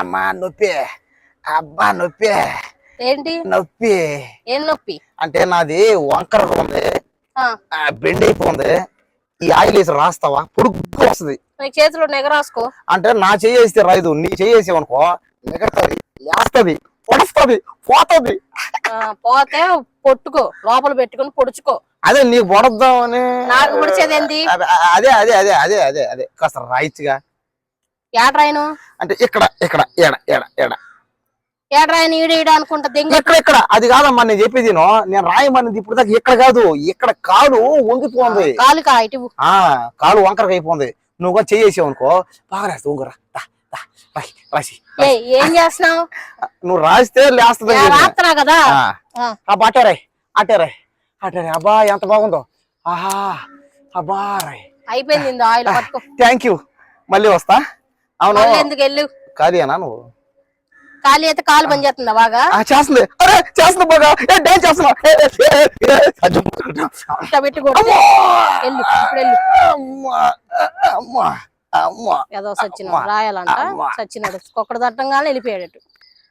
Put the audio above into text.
అమ్మా నొప్పి. అబ్బా నొప్పి. ఏంటి? నొప్పి. ఏం నొప్పి? అంటే నాది వంకర ఉంది. బెండ్ అయిపోయింది. ఈ ఆయిల్ వేసి రాస్తావా? పొడుగు వస్తుంది. నీ చేతిలో నెగరాసుకో అంటే నా చేయేస్తే రాదు నీ చేయేసావు అనుకో మిగతాది లేస్తుంది పొడుస్తుంది పోతుంది. పోతే పొట్టుకో లోపల పెట్టుకొని పొడుచుకో. అదే నీకు పొడద్దామని నాకు పొడిచేదేంది? అదే అదే అదే అదే అదే అదే అదే. కాస్త రాయిచ్చుగా. ఏడ్రాయను అంటే ఇక్కడ ఇక్కడ ఎడ ఎడ ఎడ ఏడ్రాయను ఈడ ఈడ అనుకుంటా దెంగ. ఇక్కడ ఇక్కడ. అది కాదమ్మా నేను చెప్పేది. నేను రాయమన్నది ఇప్పుడు దాకా ఇక్కడ కాదు. ఇక్కడ కాలు వంగిపోంది కాలు కా ఇటు ఆ కాలు వంకరగా అయిపోయింది. నువ్వు కూడా చేయేసావు అనుకో. బాగా దా, రాయి, రాసి. ఏ, చేస్తున్నావు? నువ్వు రాస్తే లేస్తుంది రాత్రా కదా? అబ్బా అట్టేరాయ్ అట్టేరాయ్ అట్టేరాయ్ అబ్బా ఎంత బాగుందో. ఆహా. అబ్బా రాయ్ అయిపోయింది ఆయిల్ థ్యాంక్ యూ. మళ్ళీ వస్తా. అవును. ఎందుకు వెళ్ళు? కాదేనా నువ్వు? ఖాళీ అయితే కాలు పని చేస్తుందా బాగా? చేస్తుంది. అరే చేస్తుంది ఏ, డాన్స్ చేస్తున్నా ఏదో సచ్చినాడు. రాయాలంట. సచ్చినాడు. కుక్కడు తట్టంగానే వెళ్ళిపోయాడు